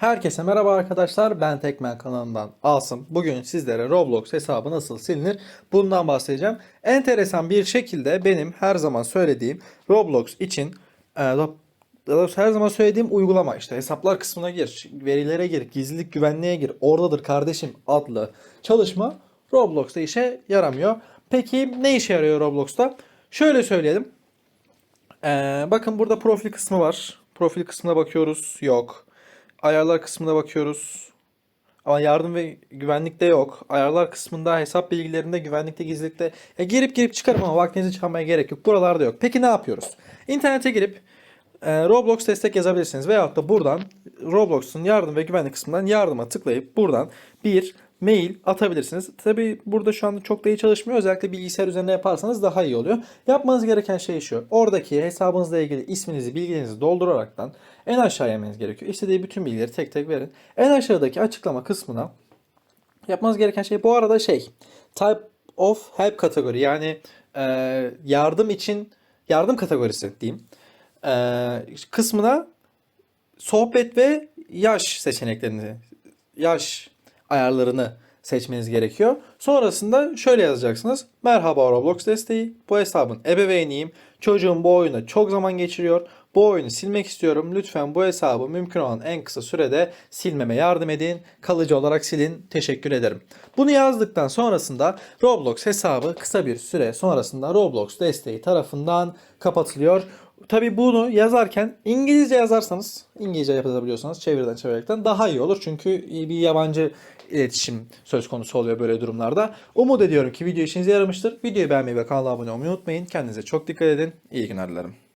Herkese merhaba arkadaşlar. Ben Tekmen kanalından Asım. Bugün sizlere Roblox hesabı nasıl silinir bundan bahsedeceğim. Enteresan bir şekilde benim her zaman söylediğim Roblox için e, her zaman söylediğim uygulama işte hesaplar kısmına gir, verilere gir, gizlilik güvenliğe gir, oradadır kardeşim adlı çalışma Roblox'ta işe yaramıyor. Peki ne işe yarıyor Roblox'ta? Şöyle söyleyelim. Ee, bakın burada profil kısmı var. Profil kısmına bakıyoruz. Yok. Ayarlar kısmına bakıyoruz. Ama yardım ve güvenlikte yok. Ayarlar kısmında hesap bilgilerinde, güvenlikte, gizlilikte. Ya girip girip çıkarım ama vaktinizi çalmaya gerek yok. Buralarda yok. Peki ne yapıyoruz? İnternete girip e, Roblox destek yazabilirsiniz. Veyahut da buradan Roblox'un yardım ve güvenlik kısmından yardıma tıklayıp buradan bir mail atabilirsiniz. Tabi burada şu anda çok da iyi çalışmıyor. Özellikle bilgisayar üzerinde yaparsanız daha iyi oluyor. Yapmanız gereken şey şu. Oradaki hesabınızla ilgili isminizi, bilgilerinizi dolduraraktan en aşağıya inmeniz gerekiyor. İstediği bütün bilgileri tek tek verin. En aşağıdaki açıklama kısmına yapmanız gereken şey bu arada şey type of help kategori yani e, yardım için yardım kategorisi diyeyim e, kısmına sohbet ve yaş seçeneklerini yaş ayarlarını seçmeniz gerekiyor. Sonrasında şöyle yazacaksınız. Merhaba Roblox desteği. Bu hesabın ebeveyniyim. Çocuğum bu oyunu çok zaman geçiriyor. Bu oyunu silmek istiyorum. Lütfen bu hesabı mümkün olan en kısa sürede silmeme yardım edin. Kalıcı olarak silin. Teşekkür ederim. Bunu yazdıktan sonrasında Roblox hesabı kısa bir süre sonrasında Roblox desteği tarafından kapatılıyor. Tabi bunu yazarken İngilizce yazarsanız, İngilizce yazabiliyorsanız çeviriden çevirerekten daha iyi olur. Çünkü bir yabancı iletişim söz konusu oluyor böyle durumlarda. Umut ediyorum ki video işinize yaramıştır. Videoyu beğenmeyi ve kanala abone olmayı unutmayın. Kendinize çok dikkat edin. İyi günler dilerim.